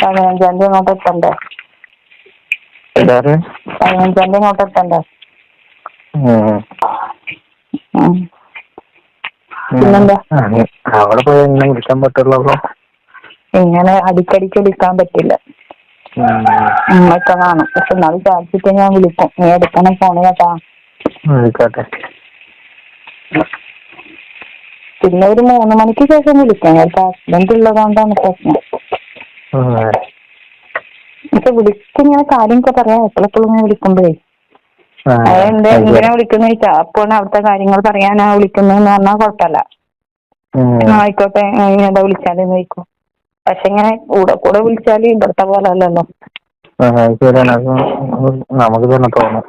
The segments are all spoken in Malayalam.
പതിനഞ്ചാം തീയതി അങ്ങോട്ട് എത്തണ്ടേ പതിനഞ്ചാം തീയതി അങ്ങോട്ട് എത്തണ്ടേ? അവിടെ പോയി വിളിക്കാൻ പറ്റുള്ളൂ ഇങ്ങനെ അടിക്കടിക്ക് വിളിക്കാൻ പറ്റില്ല. കാണും. പക്ഷെ എന്നാലും ചാർജിട്ട് ഞാൻ വിളിക്കും. നീ എടുക്കണം ഫോണ് കേട്ടാ. പിന്നെ ഒരു മൂന്ന് മണിക്ക് ശേഷം വിളിക്കാം. കേട്ടോ ഹസ്ബൻഡ് ഉള്ളതുകൊണ്ടാണ് പ്രശ്നം. പക്ഷെ വിളിക്കും ഇങ്ങനെ കാര്യങ്ങളൊക്കെ പറയാം. എപ്പോഴെപ്പോഴും ഇങ്ങനെ വിളിക്കുമ്പോഴേ. അതെന്താ ഇങ്ങനെ വിളിക്കുന്ന ചോദിച്ചാ അപ്പോഴാണ് അവിടുത്തെ കാര്യങ്ങൾ പറയാനാ വിളിക്കുന്നതെന്ന് പറഞ്ഞാൽ കുഴപ്പമില്ല. ആയിക്കോട്ടെ എന്താ വിളിച്ചാലെന്ന് ചോദിക്കും. പക്ഷെ ഇങ്ങനെ കൂടെ കൂടെ വിളിച്ചാൽ ഇവിടുത്തെ പോലെ അല്ലല്ലോ. നമുക്ക് തന്നെ തോന്നും.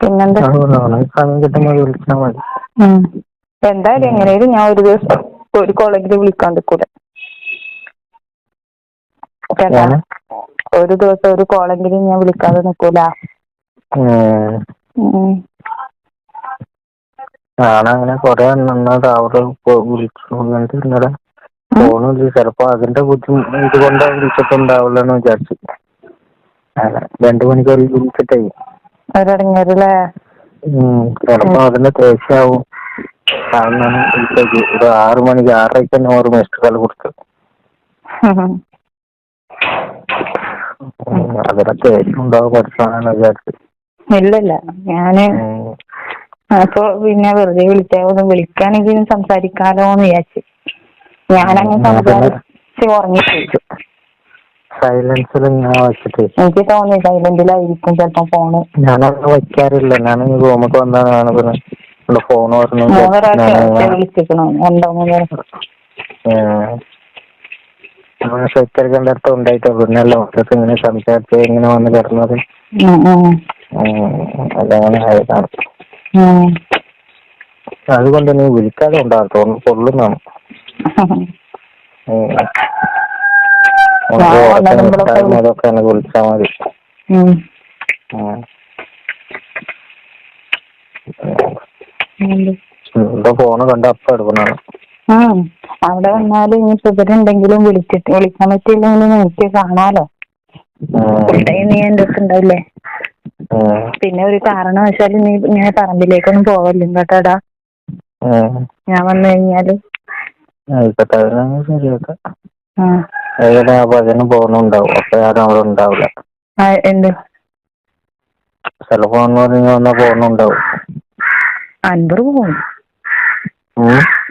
പിന്നെന്താ? സമയം കിട്ടുമ്പോൾ വിളിച്ചാൽ മതി. എന്തായാലും എങ്ങനെയായാലും ഞാൻ ഒരു ദിവസം ഒരു കോളേജിൽ വിളിക്കാണ്ട് കൂടെ. കേട്ടാ ഒരു ദിവസം ഒരു കോളെങ്കിലും ഞാൻ വിളിക്കാതെ നിക്കൂല. ഞാനങ്ങനെ കൊറേ നന്നായിട്ട് അവിടെ വിളിച്ചു. എന്നിട്ട് ഇന്നലെ ഫോണില്ല ചെലപ്പോ അതിന്റെ ബുദ്ധിമുട്ട് ഇതുകൊണ്ട് വിളിച്ചിട്ടുണ്ടാവില്ലെന്ന് വിചാരിച്ചു. രണ്ടു മണിക്കൂർ വിളിച്ചിട്ടേ. ചിലപ്പോ അതിന്റെ ദേഷ്യാവും. അതാണ് വിളിച്ചത് ഒരു ആറ് മണിക്ക് ആറരയ്ക്ക് തന്നെ ഓർമ്മ ഇഷ്ടകാലം കൊടുത്തത് ദേഷ്യം ഉണ്ടാവും ഇല്ലല്ല. ഞാൻ. അപ്പൊ പിന്നെ വെറുതെ വിളിച്ചാൽ വിളിക്കാനെങ്കിലും സംസാരിക്കാലോ എന്ന് വിചാരിച്ചു. ഞാനങ്ങനെ. സംസാരിച്ച് ഉറങ്ങിപ്പോയി. സൈലൻസിൽ ഞാൻ വെച്ചിട്ട്. എനിക്ക് തോന്നി സൈലന്റിലായിരിക്കും ചിലപ്പോ ഫോണ്. ഞാനങ്ങനെ വയ്ക്കാറില്ല ഞാൻ റൂമൊക്കെ വന്നാണ് പിന്നെ ഇവിടെ ഫോൺ പറഞ്ഞു മൂന്ന് പ്രാവശ്യം വിളിച്ചിരിക്കണോ രണ്ടോ മൂന്നോ സെക്രട്ടറിന്റെ അടുത്ത് ഉണ്ടായിട്ട് നല്ല ഇങ്ങനെ സംസാരിച്ച് ഇങ്ങനെ വന്ന് കിടന്നത്. അതങ്ങനെ ആയതാണ് അതുകൊണ്ട് നീ വിളിക്കാതെ ഉണ്ടാകും തോന്നുന്നു. പൊള്ളുന്നാണ് ഉം. ഞാൻ ഉറക്കം വന്നതുമ്പോഴൊക്കെ കിട്ടായ്മ അതൊക്കെ വിളിച്ചാൽ മതി. ഫോണ് കണ്ട അപ്പം ആ അവിടെ വന്നാൽ ഇനി സുഖരുണ്ടെങ്കിലും വിളിച്ചിട്ട് വിളിക്കാൻ പറ്റിയില്ലെങ്കിലും എനിക്ക് കാണാലോ. നീ എന്റെ അടുത്ത് ഉണ്ടാവില്ലേ? പിന്നെ ഒരു കാരണവശാലും നീ ഇങ്ങനെ പറമ്പിലേക്കൊന്നും പോവല്ലോ കേട്ടോടാ ഞാൻ വന്നു കഴിഞ്ഞാൽ. അതിന് പോകുന്നുണ്ടാവും. അപ്പൊ ആരും അവിടെ ഉണ്ടാവില്ല. ആ, എന്ത്? ചിലപ്പോ പോകുന്നുണ്ടാവും. Quran. Hmm.